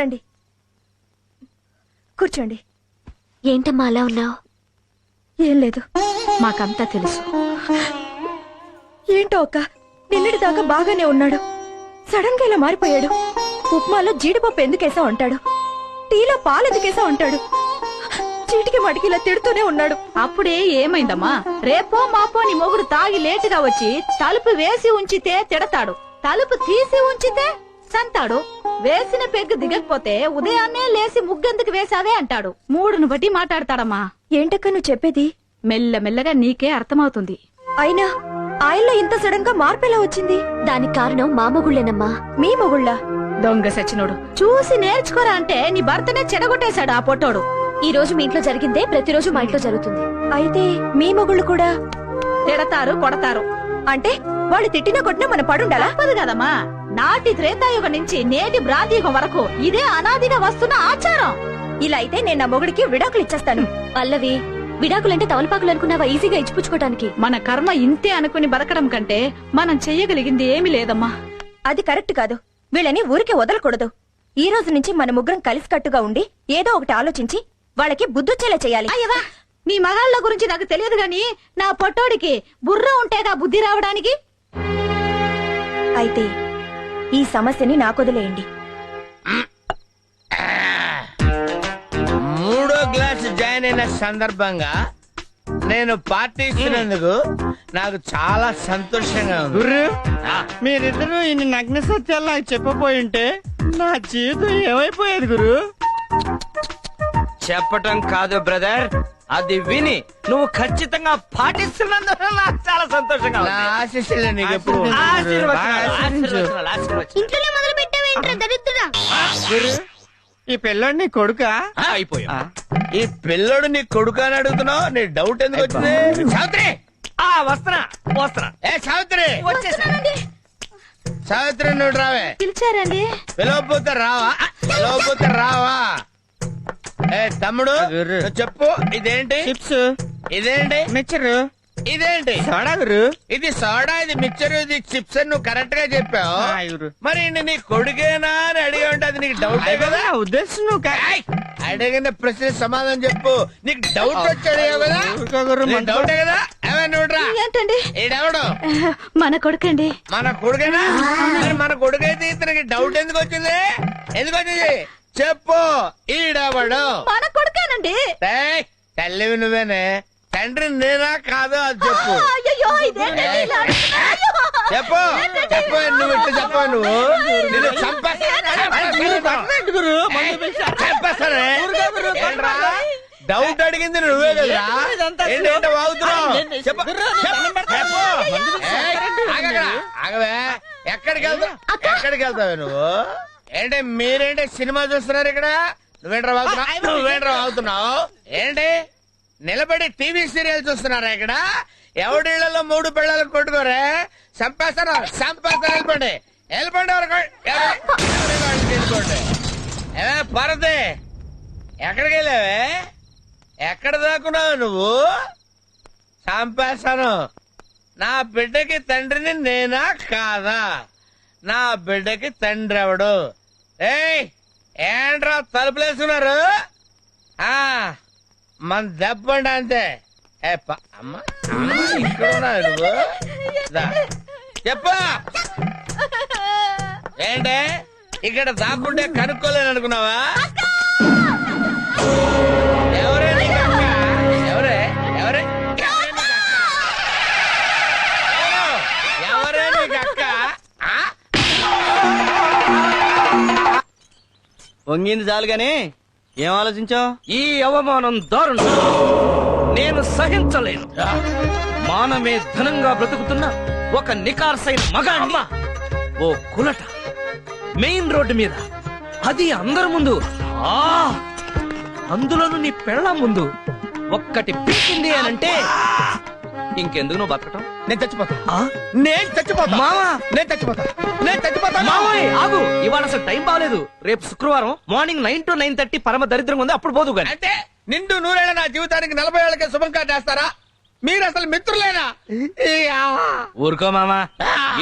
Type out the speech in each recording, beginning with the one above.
రండి. కూర్చోండి. ఏంటమ్మా అలా ఉన్నావు? ఏం లేదు. మాకంతా తెలుసు. ఏంటో అక్క? నిన్నటి దాకా బాగానే ఉన్నాడు. సడన్గా ఇలా మారిపోయాడు. ఉప్మాలో జీడిపప్పు ఎందుకేసా ఉంటాడు టీలో పాలు ఎందుకేసా ఉంటాడు చీటికి మడికి ఇలా తిడుతూనే ఉన్నాడు. అప్పుడే ఏమైందమ్మా? రేపో మాపో నీ మొగుడు తాగి లేటుగా వచ్చి తలుపు వేసి ఉంచితే తిడతాడు. తలుపు తీసి ఉంచితే సంతాడు వేసిన పెగ్గు దిగకపోతే ఉదయాన్నే లేసి ముగ్గెందుకు వేసావే అంటాడు. మూడును బట్టి మాట్లాడతాడమ్మా. ఏంటక్క నువ్వు చెప్పేది? మెల్లమెల్లగా నీకే అర్థమవుతుంది. అయినా ఆయనలో ఇంత సడన్గా మార్పు ఎలా వచ్చింది? దానికి కారణం మా మొగుళ్ళేనమ్మా. మీ మొగుళ్ళ? దొంగ సచ్చినోడు. చూసి నేర్చుకోరా అంటే నీ భర్తనే చెడగొట్టేశాడు ఆ పొట్టోడు. ఈ రోజు మీ ఇంట్లో జరిగిందే ప్రతిరోజు మా ఇంట్లో జరుగుతుంది. అయితే మీ మొగుళ్ళు కూడా? తిడతారు కొడతారు. అంటే వాళ్ళు తిట్టినా కొట్టినా మన పడుండాలా? తప్పదు కదమ్మా. నాటి త్రేతాయుగం నుంచి నేటి బ్రాంతియుగం వరకు ఇదే అనాదిగా వస్తున్న ఆచారం. ఇలా అయితే నేను నా మొగుడికి విడాకులు ఇచ్చేస్తాను. పల్లవి విడాకులంటే తవలపాకులు అనుకున్నావా? ఈజీగా ఇచ్చిపుచ్చుకోవడానికి మన కర్మ ఇంతే అనుకుని బతకడం కంటే మనం చెయ్యగలిగింది ఏమీ లేదమ్మా. అది కరెక్ట్ కాదు. వీళ్ళని ఊరికే వదలకూడదు. ఈ రోజు నుంచి మన ముగ్గురం కలిసికట్టుగా ఉండి ఏదో ఒకటి ఆలోచించి వాళ్ళకి బుద్ధొచ్చేలా చేయాలి. అయ్యవా మీ మగాళ్ళ గురించి నాకు తెలియదు గాని నా పొట్టోడికి బుర్ర ఉంటేగా బుద్ధి రావడానికి? అయితే ఈ సమస్యని నాకొదిలేయండి. మూడో క్లాస్ జాయిన్ అయిన సందర్భంగా నేను పార్టీ ఇస్తున్నందుకు నాకు చాలా సంతోషంగా ఉంది. గుర్రు ఆ, మీరిద్దరూ ఇన్ని నగ్న సత్యాలు నాకు చెప్పపోయింటే నా జీవితం ఏమైపోయేది గురు? చెప్పటం కాదు బ్రదర్. అది విని నువ్వు ఖచ్చితంగా పాటిస్తున్నందుకు నాకు చాలా సంతోషంగా ఉంది. ఆశీస్సులు నీకు ఎప్పుడు ఆశీర్వచనాలు, ఇంట్లోనే మొదలు పెట్టావేంట్రా దరిద్రుడా? గురు ఈ పిల్లోడు నీ కొడుక అయిపోయా. ఈ పిల్లడు నీ కొడుకు అని అడుగుతున్నావు? నీ డౌట్ ఎందుకు వచ్చింది? సావిత్రి! ఆ వస్తున్నా వస్తున్నా. ఏ సావిత్రి! సావిత్రి నువ్వు రావే. పిలిచారండి. పిలవపోతే రావా? పిలవపోతే రావా? ఏ తమ్ముడు గుర్రు. నువ్వు చెప్పు ఇదేంటి? చిప్స్. ఇదేంటి? మిక్చర్. ఇదేంటి? సోడా గురు ఇది సోడా ఇది మిక్చర్ ఇది చిప్స్ అని నువ్వు కరెక్ట్గా చెప్పావు. ఆ, గురు. మరి ఈయన నీ కొడుకేనా అని అడిగి ఉంటే అది నీకు డౌట్ కదా? నా ఉద్దేశం నువ్వు కా- ఏయ్! అడిగిన ప్రశ్న సమాధానం చెప్పు. నీకు డౌట్ వచ్చి అడిగావు కదా? ఊరుకో గురు, నీకు మన- డౌటే కదా? ఏమే నువ్వురా ఏంటండి? ఈడెవడు? మన కొడుకండి. మన కొడుకేనా? మరి మన కొడుకైతే ఇతనికి డౌట్ ఎందుకు వచ్చింది? ఎందుకు వచ్చింది? చెప్పు ఈడెవడు మన కొడుకేనండి ఏయ్! తల్లివి నువ్వేనే తండ్రి నేనా కాదు అది చెప్పు అయ్యో ఇదేంటండి ఇలా అడుగుతున్నారు? చెప్పు చెప్పు నువ్వు ఇట్లా చెప్పు నువ్వు నిన్ను చంపేస్తాను. గురు మందు పిలిచా. చంపేస్తానే. ఏంట్రా? డౌట్ అడిగింది నువ్వే కదరా ఇదంతా ఏంటంటే వాగుతున్నావు నేను- చెప్పు గుర్రు, నేను చెప్పు. దండం పెడతా. చెప్పు. ఏయ్, ఆగక్కడ. ఆగవే ఎక్కడికి వెళ్తావు ఎక్కడికి వెళ్తావే నువ్వు ఏంటి మీరేంటి సినిమా చూస్తున్నారు ఇక్కడ? నువ్వేంట్రా వాగుతున్నావు నువ్వేంట్రా వాగుతున్నావు ఏంటి? నిలబడి టీవీ సీరియల్ చూస్తున్నారా ఇక్కడ? ఎవడిళ్ళలో మూడు పిల్లలు కొట్టుకోరే? చంపేస్తాను చంపేస్తాను వెళ్ళిపోండి. వెళ్ళిపోండి తీసుకోండి ఏమే పరదే ఎక్కడికి వెళ్ళావే? ఎక్కడ దాక్కున్నావు నువ్వు? చంపేస్తాను. నా బిడ్డకి తండ్రిని నేనా? కాదా? నా బిడ్డకి తండ్రి ఎవడు? ఏయ్ ఏంట్రా తలుపులేస్తున్నారు ఆ మన దెబ్బండి అంతే. ఏ ప- అమ్మ అమ్మ, ఇక్కడ ఉన్నావు నువ్వు? దా. చెప్పు. ఏంటే ఇక్కడ దాక్కుంటే కనుక్కోలేను అనుకున్నావా వంగింది చాలు గాని ఏం ఆలోచించావు? ఈ అవమానం దారుణం. నేను సహించలేను. మానమే ధనంగా బ్రతుకుతున్న ఒక నికార్సైన మగాణ్ణి ఓ కులట. మెయిన్ రోడ్డు మీద. అది అందరి ముందు. ఆ! అందులోను నీ పెళ్ళ ముందు. ఒక్కటి పీకింది అనంటే ఇంకెందుకు నువ్వు బతకటం? నేను చచ్చిపోతా. ఆ? నేను చచ్చిపోతా. మావా? నేను చచ్చిపోతా. నేను చచ్చిపోతా ఆగు. ఇవాళ అసలు టైం బాగాలేదు రేపు శుక్రవారం morning nine to nine thirty పరమ దరిద్రంగా ఉంది. అప్పుడు పోదు గాని. అంటే నిండు నూరేళ్ళ నా జీవితానికి నలభై ఏళ్ళకే శుభం కాటేస్తారా మీరు అసలు మిత్రులేనా. ఊరుకో మామా.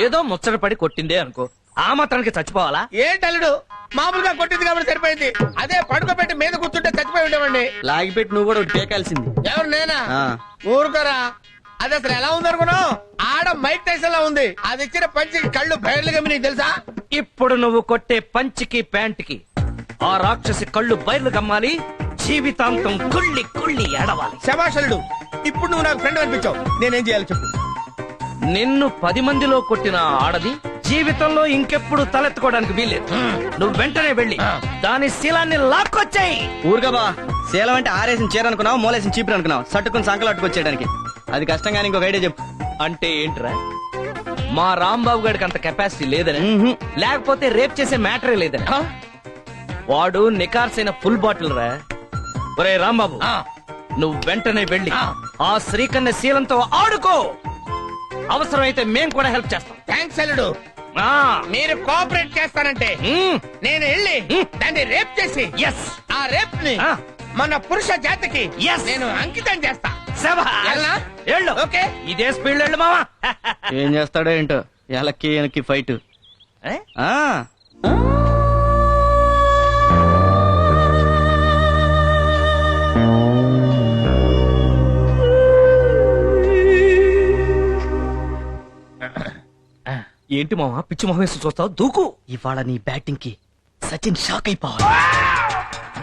ఏదో ముచ్చట పడి కొట్టిందే అనుకో. ఆ మాత్రానికి చచ్చిపోవాలా? ఏంటి అల్లుడు మామూలుగా కొట్టింది కాబట్టి సరిపోయింది. అదే పడుకోబెట్టి మీద కూర్చుంటే చచ్చిపోయి ఉండేవండి లాగిపెట్టి నువ్వు కూడా టేకాల్సింది ఎవరు నేనా. ఊరుకోరా. అది అసలు ఎలా ఉంది అనుకున్నావు ఆడ మైక్ టైసన్ లా ఉంది. అది ఇచ్చిన పంచికి కళ్ళు బయర్లు గమ్మి నీకు తెలుసా? ఇప్పుడు నువ్వు కొట్టే పంచికి ప్యాంట్కి ఆ రాక్షసి కళ్ళు బయలు కమ్మాలి జీవితాంతం కుళ్ళి కుళ్ళి ఏడవాలి. శభాషలుడు ఇప్పుడు నువ్వు నాకు ఫ్రెండ్ అనిపించావు. నేనేం చేయాలి చెప్పు. నిన్ను పది మందిలో కొట్టిన ఆడది జీవితంలో ఇంకెప్పుడు తలెత్తుకోవడానికి వీల్లేదు. నువ్వు వెంటనే వెళ్ళి దాని శీలాన్ని లాక్కొచ్చాయి. ఊరుగా బా శీలం అంటే ఆరేసిన చీర అనుకున్నావు మూలేసిన చీపురు అనుకున్నావు? సట్టుకుని సంకలు అట్టుకొచ్చేయడానికి అది కష్టం కానీ ఇంకొక ఐడియా చెప్పు అంటే ఏంట్రా మా రాంబాబు గారికి అంత కెపాసిటీ లేదని. లేకపోతే రేప్ చేసే మ్యాటరే లేదని వాడు నికార్సైన ఫుల్ బాటిల్ రా ఒరే రాంబాబు ఆ. నువ్వు వెంటనే వెళ్ళి ఆ. శ్రీకన్య శీలంతో ఆడుకో అవసరమైతే మేం కూడా హెల్ప్ చేస్తాం థ్యాంక్స్ అల్లుడు ఆ. మీరు కోఆపరేట్ చేస్తానంటే. నేను వెళ్ళి. దాన్ని రేప్ చేసి Yes. ఆ రేప్ని. మన పురుష జాతికి Yes. నేను అంకితం చేస్తా ఓకే. ఇదే స్పీడ్ వెళ్ళు మావా. ఏం చేస్తాడో ఏంటో? ఎలక్కి వెనక్కి ఫైట్. ఏ? ఆ. ఏంటి మావా? పిచ్చి మొహం వేసి చూస్తావు? దూకు. ఇవాళ నీ బ్యాటింగ్కి సచిన్ షాక్ అయిపోవాలి.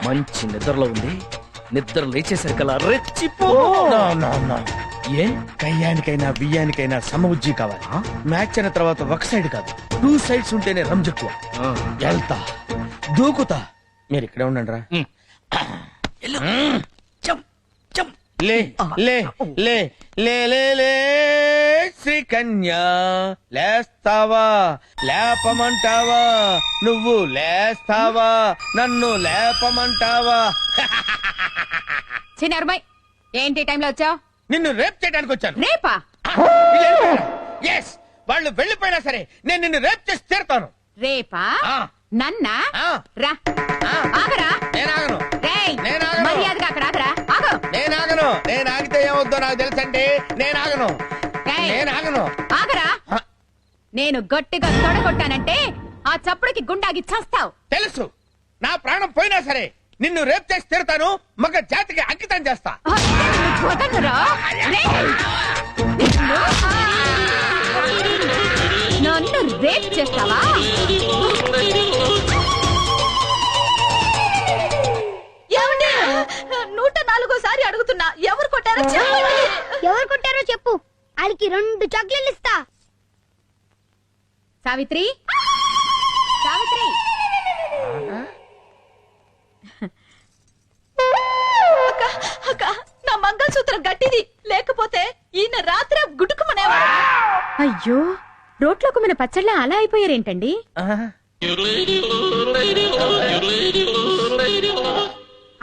మంచి నిద్రలో ఉంది. నిద్ర లేచేసరికల్లా రెచ్చిపో. ఏ? కయ్యానికైనా బియ్యానికైనా సమబుజ్జి కావాలి. మ్యాచ్ అయిన తర్వాత ఒక సైడ్ కాదు. టూ సైడ్స్ ఉంటేనే రంజక్కువ వెళ్తా. దూకుతా. మీరు ఇక్కడే ఉండండి రా. లే లే లే లే లే లే. శ్రీకన్య లేస్తావా? లేపమంటావా? నువ్వు లేస్తావా? నన్ను లేపమంటావా? చిన్నరుమై ఏంటి ఈ టైంలో వచ్చావు? నిన్ను రేప్ చేయడానికి వచ్చాను. రేపా? ఎస్ వాళ్ళు వెళ్ళిపోయినా సరే నేను నిన్ను రేప్ చేసి తీరుతాను. రేపా? ఆ. నన్నా? ఆ. రా. ఆ. ఆగరా. నేను ఆగను. రేయ్ నేను ఆగను. మర్యాదగా అక్కడ ఆగరా. ఆగు. నేను ఆగను. నేను ఆగితే ఏమవుద్దో నాకు తెలుసండి. నేను ఆగను. రేయ్, నేను ఆగను. ఆగరా? ఆ. నేను గట్టిగా తొడగొట్టానంటే ఆ చప్పుడుకి గుండాగి చస్తావు. తెలుసు. నా ప్రాణం పోయినా సరే నిన్ను రేప్ చేసి తీరుతాను మగ జాతికి అంకితం చేస్తా. నిన్ను- రేప్ చేస్తావా? నూట నాలుగోసారి అడుగుతున్నా. ఎవరు కొట్టారో చెప్పండి. ఎవరు కొట్టారో చెప్పు. వాళ్ళకి రెండు చాక్లెట్లు ఇస్తా. సావిత్రి? అక్క నా మంగళసూత్రం గట్టిది. లేకపోతే ఈయన రాత్రి గుడుకుమనేవాడు అయ్యో రోట్లోకి మన పచ్చళ్ళ అలా అయిపోయారేంటండి?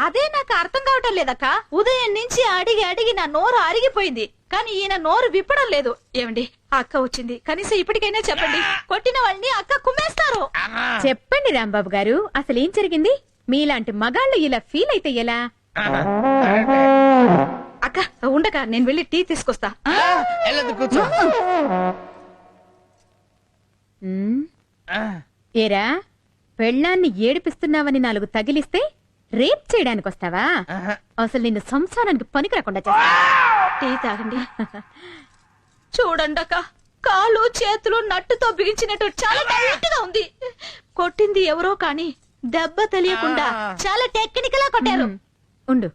అదే నాకు అర్థం కావటం లేదక్క. ఉదయం నుంచి అడిగి అడిగి నా నోరు అరిగిపోయింది. కానీ ఈయన నోరు విప్పడం లేదు. ఏమండి ఆ అక్క వచ్చింది. కనీసం ఇప్పటికైనా చెప్పండి. కొట్టిన వాళ్ళని అక్క కుమ్మేస్తారు. చెప్పండి రాంబాబు గారు అసలు ఏం జరిగింది? మీలాంటి మగాళ్ళు ఇలా ఫీల్ అయితే ఎలా? అక్క ఉండక నేను వెళ్ళి టీ తీసుకొస్తా. వెళ్ళదు కూర్చో. ఉమ్, ఏరా పెళ్ళాన్ని ఏడిపిస్తున్నావని నాలుగు తగిలిస్తే రేప్ చేయడానికి వస్తావా? అసలు నిన్ను సంసారానికి పనికి రాకుండా టీ తాగండి. చూడండి అక్క కాళ్ళు చేతులు నట్టుతో బిగించినట్టు చాలా గా ఉంది. కొట్టింది ఎవరో కానీ దెబ్బ తెలియకుండా చాలా టెక్నికల్గా కొట్టారు ఉండు.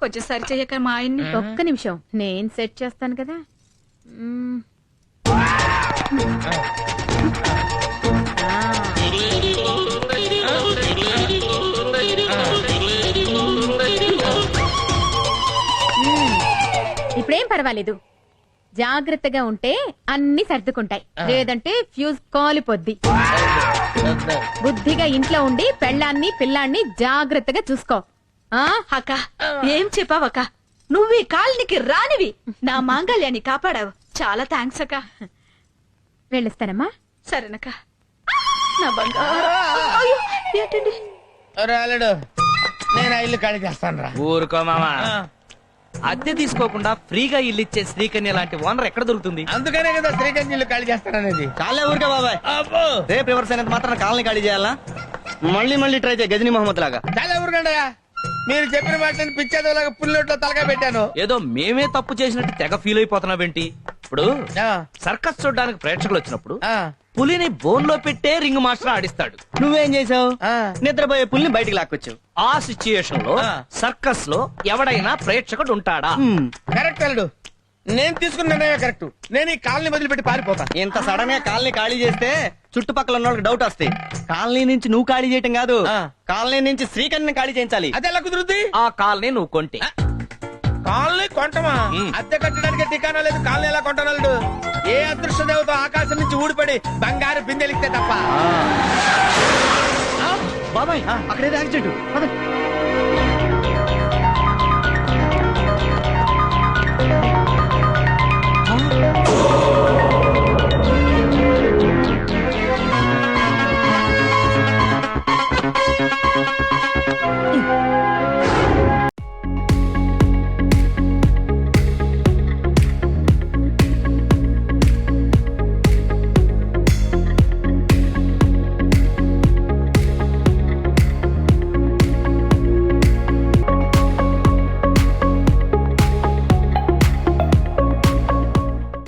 కొంచెం సరి చెయ్యక మా ఆయన్ని. ఒక్క నిమిషం. నేను సెట్ చేస్తాను కదా. ఇప్పుడేం పర్వాలేదు. జాగ్రత్తగా ఉంటే అన్ని సర్దుకుంటాయి. లేదంటే ఫ్యూజ్ కాలిపోద్ది. బుద్ధిగా ఇంట్లో ఉండి పెళ్ళాన్ని పిల్లాన్ని జాగ్రత్తగా చూసుకో. అక్క ఏం చెప్పావక్క నువ్వు ఈ కాలనికి రానివి. నా మాంగళ్యాన్ని కాపాడావు. చాలా థ్యాంక్స్ అక్క. వెళ్ళిస్తానమ్మా. సరేనక్క. నా బంగారు. అయ్యో, ఏంటండి? రాలేడు నేను ఆ ఇల్లు ఖాళీ చేస్తాను రా ఊరుకో మామా. అద్దె తీసుకోకుండా ఫ్రీగా ఇల్లు ఇచ్చే శ్రీకన్య లాంటి ఓనర్ ఎక్కడ దొరుకుతుంది? అందుకనే కదా శ్రీకాంత్ ఇల్లు ఖాళీ చేస్తాననేది. చాలే ఊరికే బాబాయ్. అబ్బో. రేపు రివర్స్ అయినంత మాత్రం కాలనీ ఖాళీ చేయాలా? మళ్ళీ మళ్ళీ ట్రై చేయి గజనీ మహమ్మద్ లాగా. చాలా ఊరుకండయా మీరు చెప్పిన మాటని పిచ్చేదోలాగా పుల్లొట్లో తలగా పెట్టాను. ఏదో మేమే తప్పు చేసినట్టు తెగ ఫీల్ అయిపోతున్నావేంటి? ఇప్పుడు ఆ, సర్కస్ చూడడానికి ప్రేక్షకులు వచ్చినప్పుడు ఆ, పులిని బోన్లో పెట్టే రింగ్ మాస్టర్ ఆడిస్తాడు. నువ్వేం చేసావు ఆ. నిద్రపోయే పుల్ని బయటికి లాక్కొచ్చావు. ఆ సిచ్యుయేషన్లో ఆ. సర్కస్లో ఎవడైనా ప్రేక్షకుడు ఉంటాడా. కరెక్ట్ అల్లుడు నేను తీసుకున్న నిర్ణయం కరెక్ట్. నేను ఈ కాలనీ వదిలిపెట్టి పారిపోతా. ఇంత సడన్గా కాలనీ ఖాళీ చేస్తే చుట్టుపక్కల ఉన్న వాళ్ళకి డౌట్ వస్తాయి. కాలనీ నుంచి నువ్వు ఖాళీ చేయటం కాదు. ఆ. కాలనీ నుంచి శ్రీకర్ణిని ఖాళీ చేయించాలి. అది ఎలా కుదురుద్ది? ఆ కాల్ని నువ్వు కొంటే. కాలనీ కొంటమా. అద్దె కట్టడానికి టికానా లేదు కాలనీ ఎలా కొంటనల్లుడు ఏ అదృష్ట దేవత ఆకాశం నుంచి ఊడిపడి బంగారు బిందెలిస్తే తప్ప. బాబాయ్ అక్కడేదో యాక్సిడెంట్.